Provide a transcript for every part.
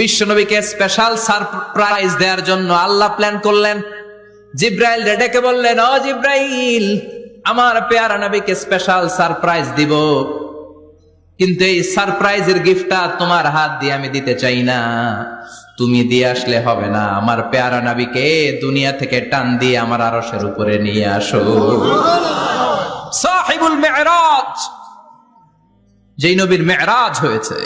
বিশ্বনবীকে special surprise দেওয়ার জন্য আল্লাহ প্ল্যান করলেন। জিব্রাইল ডেকে বললেন, ও জিব্রাইল, আমার পেয়ারা নবীকে স্পেশাল সারপ্রাইজ দিব। কিন্তু এই সারপ্রাইজের গিফটটা তোমার হাত দিয়ে আমি দিতে চাই না। তুমি দিয়ে আসলে হবে না। আমার পেয়ারা নবীকে দুনিয়া থেকে টান দিয়ে আমার আরশের উপরে নিয়ে আসো। সাহিবুল মেরাজ, যেই নবীর মেরাজ হয়েছে,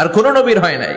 আর কোন নবীর হয় নাই।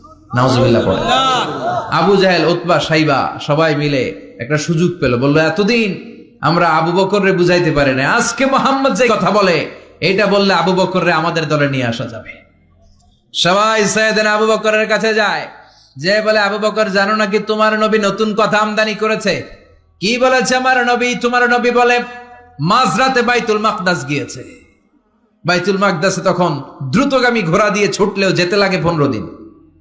নাউজুবিল্লাহ পড়ে। আবু জাহেল, উতবা, সাইবা, সবাই মিলে একটা সুযোগ পেল। বলল, এতদিন আমরা আবু বকররে বুঝাইতে পারি না আজকে মোহাম্মদ যে কথা বলে, এটা বললে আবু বকররে আমাদের দলে নিয়ে আসা যাবে। সবাই সৈয়দিন আবু বকরের কাছে যায়। যে বলে, আবু বকর, জানো নাকি তোমার নবী নতুন কথা আমদানি করেছে? কি বলেছে আমার নবী? তোমার নবী বলে, মাঝরাতে বাইতুল মাকদাস গিয়েছে। বাইতুল মাকদাসে তখন দ্রুতগামী ঘোড়া দিয়ে ছুটলেও যেতে লাগে পনেরো দিন।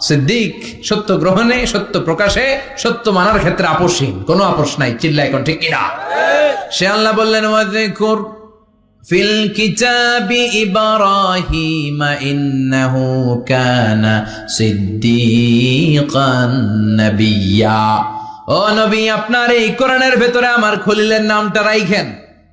সিদ্দিক, সত্য গ্রহণে, সত্য প্রকাশে, সত্য মানার ক্ষেত্রে আপোষহীন। কোনো আপোষ নাই, চিল্লা এখন ঠিক কিনা? সে আল্লাহ বললেন ফিল কিতাবি ইব্রাহিম, ইন্নাহু কানা সিদ্দিকান নাবিয়্যা ও নবী, আপনার এই কোরআনের ভেতরে আমার খলিলের নামটা রাইখেন।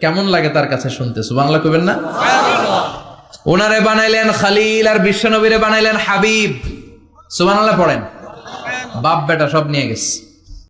কেমন লাগে তার কাছে শুনতে? সুবাংলা কবেন না? ওনারে বানাইলেন খালিল আর বিশ্বনবীরে বানাইলেন হাবিব। সুবহানাল্লাহ পড়েন। বাপ বেটা সব নিয়ে গেছে।